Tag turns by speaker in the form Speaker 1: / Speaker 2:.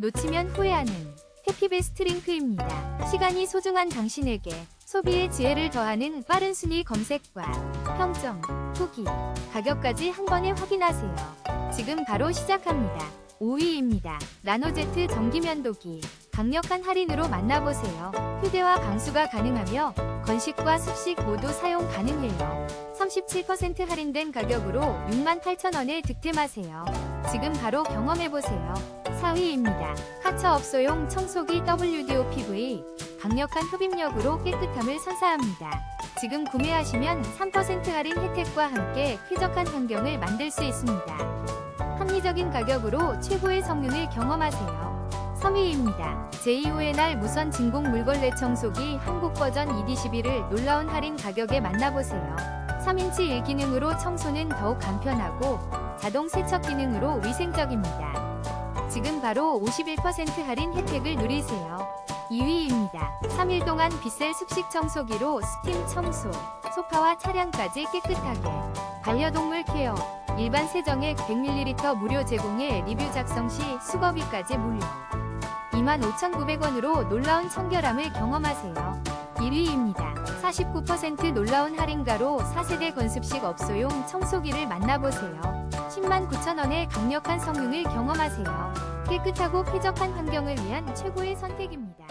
Speaker 1: 놓치면 후회하는 해피베스트 링크입니다. 시간이 소중한 당신에게 소비의 지혜를 더하는 빠른 순위 검색과 평점, 후기, 가격까지 한 번에 확인하세요. 지금 바로 시작합니다. 5위입니다. 라노제트 전기면도기. 강력한 할인으로 만나보세요. 휴대와 강수가 가능하며 건식과 습식 모두 사용 가능해요. 37% 할인된 가격으로 68,000원에 득템하세요. 지금 바로 경험해보세요. 4위입니다. 카처 업소용 청소기 WDO PV. 강력한 흡입력으로 깨끗함을 선사합니다. 지금 구매하시면 3% 할인 혜택과 함께 쾌적한 환경을 만들 수 있습니다. 합리적인 가격으로 최고의 성능을 경험하세요. 3위입니다. 제2호의 무선 진공 물걸레 청소기 한국 버전 ED11을 놀라운 할인 가격에 만나보세요. 3인치 1기능으로 청소는 더욱 간편하고 자동 세척 기능으로 위생적입니다. 지금 바로 51% 할인 혜택을 누리세요. 2위입니다. 3일 동안 빗셀 습식 청소기로 스팀 청소, 소파와 차량까지 깨끗하게. 반려동물 케어, 일반 세정액 100ml 무료 제공에 리뷰 작성 시 수거비까지 무료. 25,900원으로 놀라운 청결함을 경험하세요. 1위입니다. 49% 놀라운 할인가로 4세대 건습식 업소용 청소기를 만나보세요. 10만 9천원의 강력한 성능을 경험하세요. 깨끗하고 쾌적한 환경을 위한 최고의 선택입니다.